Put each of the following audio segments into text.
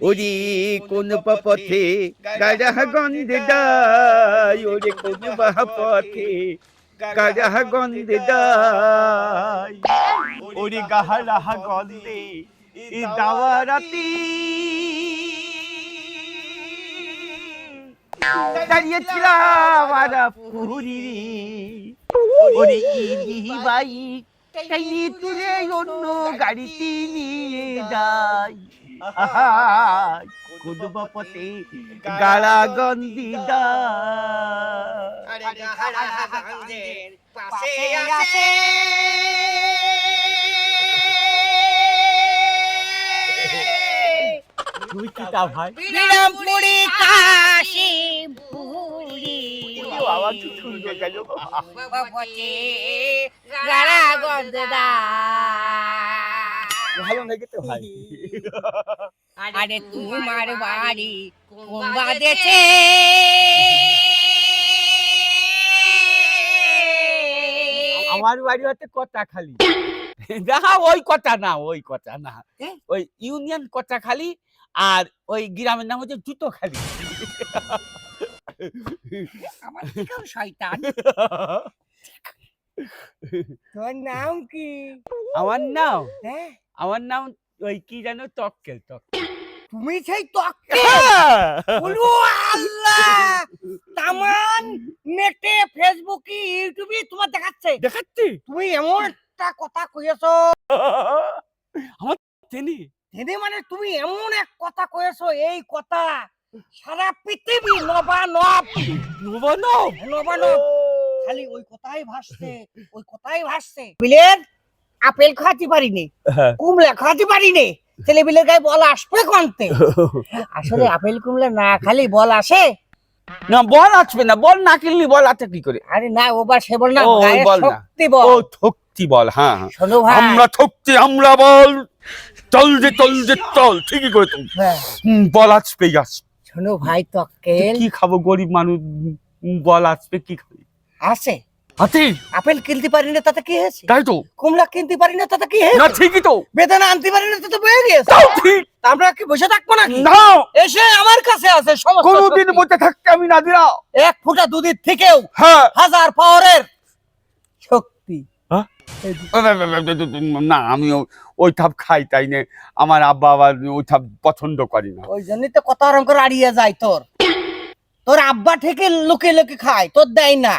ওরে কোন পথে গাড়া গন্ধে দাই ওরে কোন পথে গাড়া গন্ধে দাই ওরে গাহারা গন্ধে ই দাওয়ারাতি। দাঁড়িয়েছিলাম আর পুরি ওরে ইদি বাইক তাই তুলে অন্য গাড়িতে নিয়ে যাই আহাই, কুদব পথে গাড়া গন্দি আরে গন্ধের পাশে আছে। তুই কি তা ভাই? বিরামপুরি কাশি বুড়ি। বাবা কি শুনবে গেল। বাবাতে গাড়া গন্ধদা ভালো নাকি তো ভাই। আরে তোমার বাড়ি কুম্বা দেছে আমার বাড়ি হচ্ছে কথা খালি দেখা ওই কথা না ওই কথা না। ওই ইউনিয়ন কথা খালি আর ওই গ্রামের নাম হচ্ছে জুতো খালি আমার থেকেও শয়তান। তোর নাম কি? আমার নাম? হ্যাঁ। আমার নাম ওই কি যেন টক্কেল টক্কেল তুমি সেই আল্লাহ তামান নেটে ফেসবুকে ইউটিউবে তোমার দেখাচ্ছে। দেখাচ্ছি? তুমি এমন একটা কথা কইছো আমার চিনি। দিদি মানে তুমি এমন এক কথা কয়েছো এই কথা সারা পৃথিবী নবা নব। নবানো নবা? নব খালি ওই কথাই ভাসছে ওই কথাই ভাসছে। বিলের আপেল খাওয়াতে পারিনি কুমড়া খাওয়াতে পারিনি ছেলে বিলের গায়ে বল আসবে কোনতে? আসলে আপেল কুমড়া না খালি বল আসে। না বল আসবে না বল না কিনলি বল আছে কি করে? আরে না ওবার সে বল না ও, বল না। শক্তি ও বল থক্তি বল হ্যাঁ হ্যাঁ। শোনো ভাই। আমরা থক্তি আমরা বল। চল যে চল যে চল ঠিকই করে তুমি হ্যাঁ, বল আসবে আস। শোনো ভাই তক্কেল কি খাব গরিব মানুষ বল আসবে কি খাবি? আছে হাতে! আপেল কিনতে পারি না তাতে কি হয়েছে? তাই তো। কুমড়া কিনতে পারি না তাতে কি না হয়েছে ঠিকই তো। বেদনা আনতে পারি না তাতে বয়ে গিয়েছে। তাও ঠিক। আমরা কি বসে থাকব নাকি? না। এসে আমার কাছে আছে সমস্ত কোনোদিন। বসে থাকতে আমি না দিলা এক ফুটা দুধের থেকেও হ্যাঁ। হাজার পাওয়ারের শক্তি। না আমি ওই থাপ খাই তাই না? আমার আব্বা আবার ওই থাপ পছন্দ করি না। ওই জন্যই তো কত আরাম করে আড়িয়ে যায় তোর। তোর আব্বা থেকে লোকে লোকে খায় তোর দেয় না।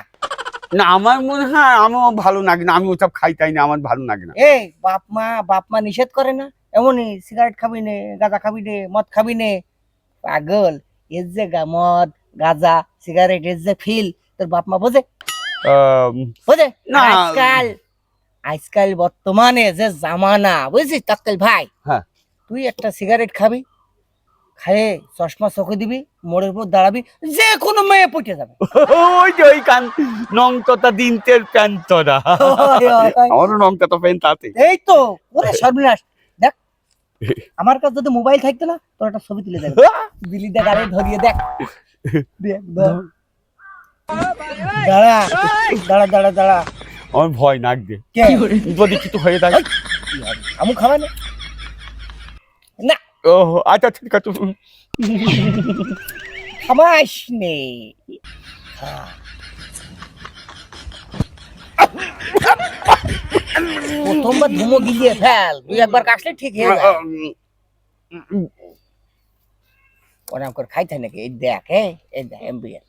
না আমার মনে হয় আমিও ভালো লাগে না আমি ওসব খাই তাই না আমার ভালো লাগে না। এই বাপ মা বাপ মা নিষেধ করে না? এমনই সিগারেট খাবি নে গাঁজা খাবি নে মদ খাবি নে। পাগল এর যে গা- মদ গাঁজা সিগারেট এর যে ফিল তোর বাপ মা বোঝে? বোঝে? না। আজকাল আজকাল বর্তমানে যে জামানা বুঝছিস? তাক্কেল ভাই হ্যাঁ। তুই একটা সিগারেট খাবি খায়ে চশমা চোখে দিবি মোড়ের উপর দাঁড়াবি যে কোনো মেয়ে পটে যাবে। ওই যে ওই কান দিনতের প্যান্ট আমারও আছে এই তো ওরে সর্বনাশ। দেখ আমার কাছে যদি মোবাইল থাকতো না তোর একটা ছবি তুলে দেখ দিলি দেখ আরে ধরিয়ে দেখ। দেখ দাঁড়া দাঁড়া দাঁড়া দাঁড়া। আমার ভয় নাকবে কে? যদি কিছু হয়ে থাকে আমু খাবে না? ও আচ্ছা ঠিক আছে। খামাস নে প্রথমবার ধুমো গিলিয়ে ফেল। দুই একবার কাশলে ঠিক হয়ে যায়। ওরকম করে খাইতে নাকি? এই দেখ এই এই দেখ এমবিএ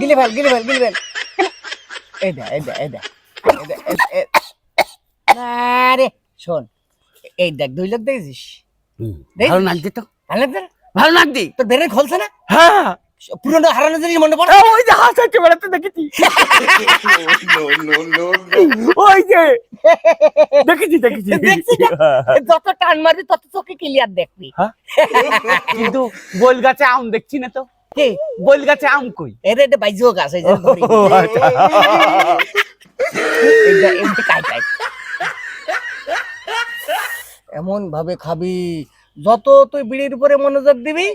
গিলে ফেল গিলে ফেল গিলে ফেল। এই দেখ এই দেখ এই দেখ না রে শোন। এই দেখ দুই লোক দেখেছিস? ভালো লাগছে তো। ভালো লাগছে? না? ভালো লাগছে। তোর বেড়ে খোলছে না? হ্যাঁ। পুরোনো হারানো জিনিস মনে পড়ে? ওই যে বেড়াতে দেখেছি। ওই যে। দেখেছি দেখেছি না? যত টান মারবি তত চোখে ক্লিয়ার দেখবি। কিন্তু গোল গাছে আম দেখছি না তো? কে? গোল গাছে আম কই? এর এটা বাইজো গাছ এই যে ধরি। ও, আচ্ছা। এইটা এমনি কাই কাই এমন ভাবে খাবি যত তুই বিড়ির উপরে মনোযোগ দিবি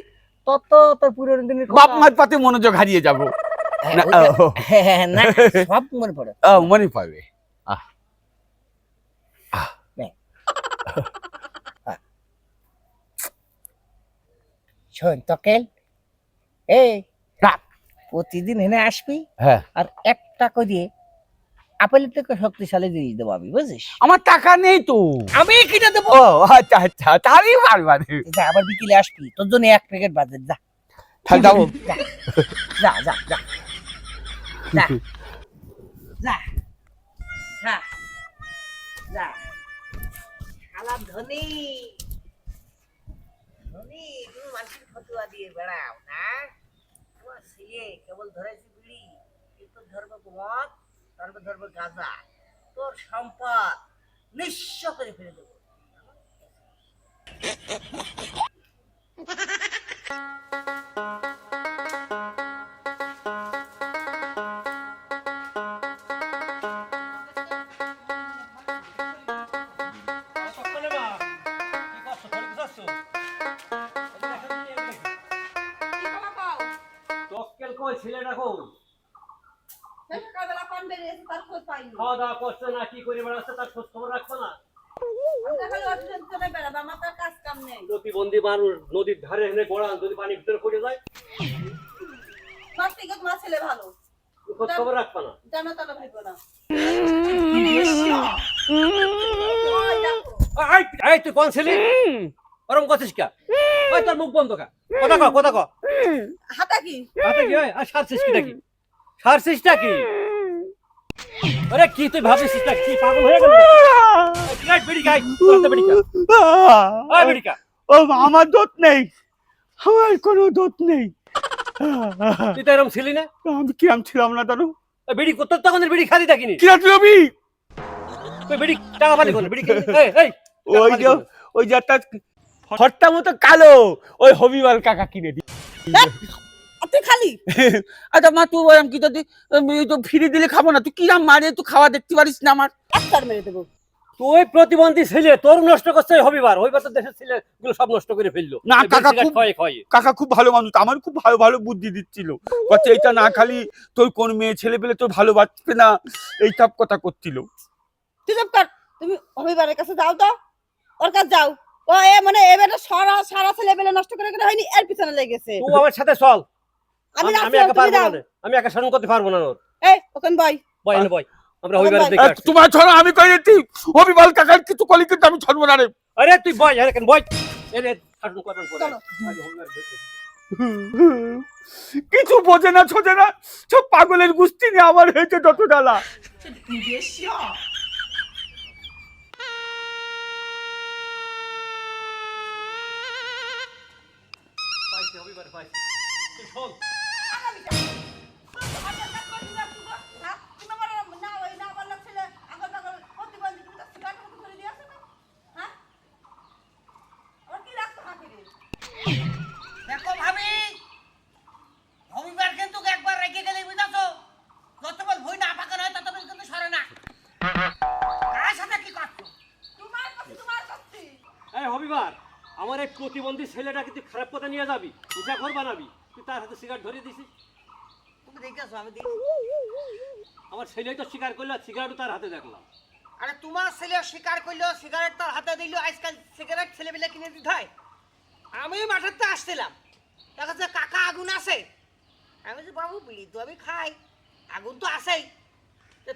তত তোর পুরনো দিনের বাপ মার পাতে মনোযোগ হারিয়ে যাব হ্যাঁ, না। হ্যাঁ, হ্যাঁ, না সব মনে পড়ে ও, মনে। শোন তকেল এই। প্রতিদিন এনে আসবি হ্যাঁ আর একটা করে আপেলের থেকে শক্তিশালী জিনিস দেবো আমি বুঝিস? আমার টাকা নেই তো। আমি কিনে দেবো? আচ্ছা আচ্ছা তাহলেই পারবা যা আবার বিকেলে আসবি তোর জন্য এক প্যাকেট বাজার যা। যাব। যা যা যা যা যা। যা যা শালা ধনী ধনী তুমি মানুষের ফতুয়া দিয়ে বেড়াও না? তোমার ছেলে কেবল ধরেছে বিড়ি কিন্তু ধরবে মদ ধরবে ধরবে গাঁজা তোর সম্পদ নিঃস্ব করে ফেলে দেবো। ছেলেটা কই খাওয়া দাওয়া করছে না কি করে বেড়াচ্ছে তার খোঁজ খবর রাখছো না প্রতিবন্ধী মানুষ নদীর ধারে এনে গোড়ান যদি পানির ভিতরে পড়ে যায় খোঁজ খবর রাখবা না। এই, এই তুই কোন ছেলে? ওরম করছিস কা? ওই তোর মুখ বন্ধ কা? কথা ক কথা ক। হাতে কি? ওই, আর সারছিস কি নাকি সারছিসটা কি আরে কি তুই ভাবিস না? কি পাগল হয়ে গেল? এই, বেড়ি খাই তোর বেড়ি খা ওই বেড়ি খা ও আমার দোত নেই। আমার কোনো দোত নেই। তুই তো এরম ছিলি না? আমি কিরাম ছিলাম না দাদু? বেড়ি কত তখন বেড়ি তুই বেড়ি টাকা পালি কোন বেড়ি খেয়ে- এই এই ওই যে ওই ফটটা মতো কালো ওই হবিবাল কাকা কিনে দি তুই খালি? আচ্ছা মা তুই ওরম কি যদি তো ফিরে দিলে খাব না তুই কিরাম মারে তুই খাওয়া দেখতে পারিস না আমার? আস্তার মেরে দেবো। তুই প্রতিবন্ধী ছেলে তোর নষ্ট করছে হবিবার। ওই বছর দেশের ছেলে গুলো সব নষ্ট করে ফেলল। না, কাকা খুব- কাকা খুব ভালো মানুষ আমার খুব ভালো ভালো বুদ্ধি দিচ্ছিল। এইটা না খালি তোর কোন মেয়ে ছেলে পেলে তোর ভালো বাঁচবে না। এই সব কথা করছিল। তুই চুপ কর তুমি অভিবারের কাছে যাও তো। ওর কাছে যাও। ও এ মানে এবারে সারা সারা ছেলে পেলে নষ্ট করে করে হয়নি এর পিছনে লেগেছে। তুই আমার সাথে চল। আমি আমি একা পারব না আমি একা শাসন করতে পারব না এই ওখানে বই আমরা দেখে। তোমার ছড়া আমি কই কিছু কলি কিন্তু আমি ছাড়বো না রে। আরে তুই আরে কেন শাসন করবেন পরে। কিছু বোঝে না ছোটে না। সব পাগলের গুষ্টি নিয়ে আমার হয়েছে যত ডালা পাইছি এই হবিবার আমার এই প্রতিবন্ধী ছেলেটাকে তুই খারাপ পথে নিয়ে যাবি উষা ঘর বানাবি তুই তার হাতে সিগারেট ধরিয়ে দিছিস। তুমি দেখেছ আমি আমার ছেলেই তো স্বীকার করল সিগারেটও তার হাতে দেখলাম। আরে তোমার ছেলে স্বীকার করল সিগারেট তার হাতে দিল আজকাল সিগারেট ছেলেবেলে কিনে দিতে হয়। আমি মাঠের তো আসছিলাম। দেখা যাচ্ছে কাকা আগুন আছে। আমি যে বাবু বিড়ি তো আমি খাই। আগুন তো আছেই।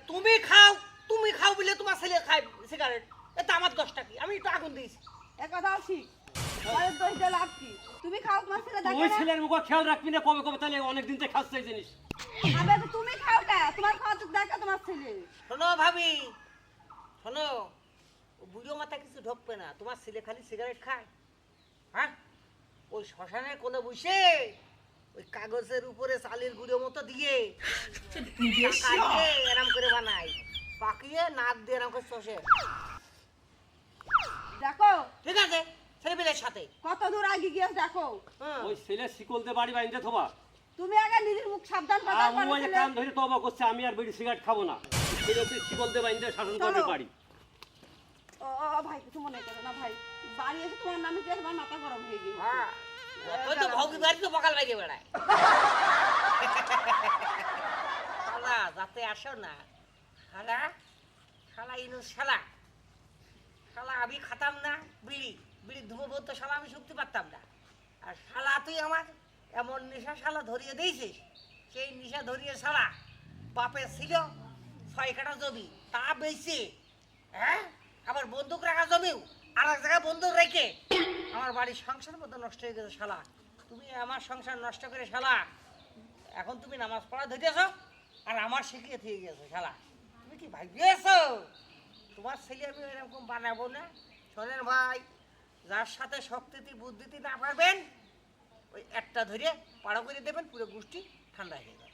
তুমি খাও তুমি খাও বলে তোমার ছেলে খায় সিগারেট এটা আমার দশটা কি? আমি একটু আগুন দিয়েছি। একথাও ঠিক পরের দোষ দিয়ে লাভ কি? তুমি খাও তোমার ছেলে দেখে না ছেলের মুখ খেয়াল রাখবি না কবে কবে তাহলে অনেকদিন থেকে খাচ্ছে এই জিনিস। আবে তো তুমি খাও কে তোমার খাওয়া তো দেখে তোমার ছেলে। শোনো ভাবি শোনো ও বুড়ো মাথা কিছু ঢোকবে না তোমার ছেলে খালি সিগারেট খায়। হ্যাঁ? ওই শ্মশানের কোলে বসে ওই কাগজের উপরে চালের গুঁড়ো মতো দিয়ে এরম করে বানায়। পাকিয়ে নাক দিয়ে এরম করে চষে দেখো ঠিক আছে ছেলেপিলের সাথে। কত দূর আগে গিয়ে দেখো। হ্যাঁ। ওই ছেলে শিকল দিয়ে বাড়ি বাইন্দে থবা। তুমি আগে নিজের মুখ সাবধান কথা বলো ওই যে কান ধরে তবা করছে আমি আর বেশি সিগারেট খাব না। ছেলে তুই শিকল দিয়ে বাইন্দে শাসন করবে। বাড়ি। ও ভাই কিছু মনে করো না ভাই। বাড়ি এসে তোমার নামে কি তোমার মাথা গরম হয়ে হ্যাঁ। ওই তো ভৌকি বাড়ি তো বকাল বাইরে বেড়ায়। শালা যাতে আসো না। শালা শালা ইনু শালা। শালা, আমি খাতাম না, বিড়ি বিড়ি ধুবো বলতো, শালা, আমি শুনতে পারতাম না। আর শালা, তুই আমার এমন নেশা শালা ধরিয়ে দিয়েছিস, সেই নেশা ধরিয়ে শালা বাপের ছিল ছয় কাটা জমি, তা বেশি হ্যাঁ? আবার বন্দুক রাখা জমিও আর এক জায়গায় বন্দুক রেখে আমার বাড়ির সংসার মতো নষ্ট হয়ে গেছে শালা। তুমি আমার সংসার নষ্ট করে শালা, এখন তুমি নামাজ পড়া ধরেছ, আর আমার শিখিয়ে দিয়ে গেছো শালা। তুমি কি ভাবিয়েছো তোমার ছেলে আমি এরকম বানাবো না? শোনেন ভাই যার সাথে শক্তিতে বুদ্ধিতে না পারবেন ওই একটা ধরে পাড়া করে দেবেন পুরো গোষ্ঠী ঠান্ডা হয়ে যাবে।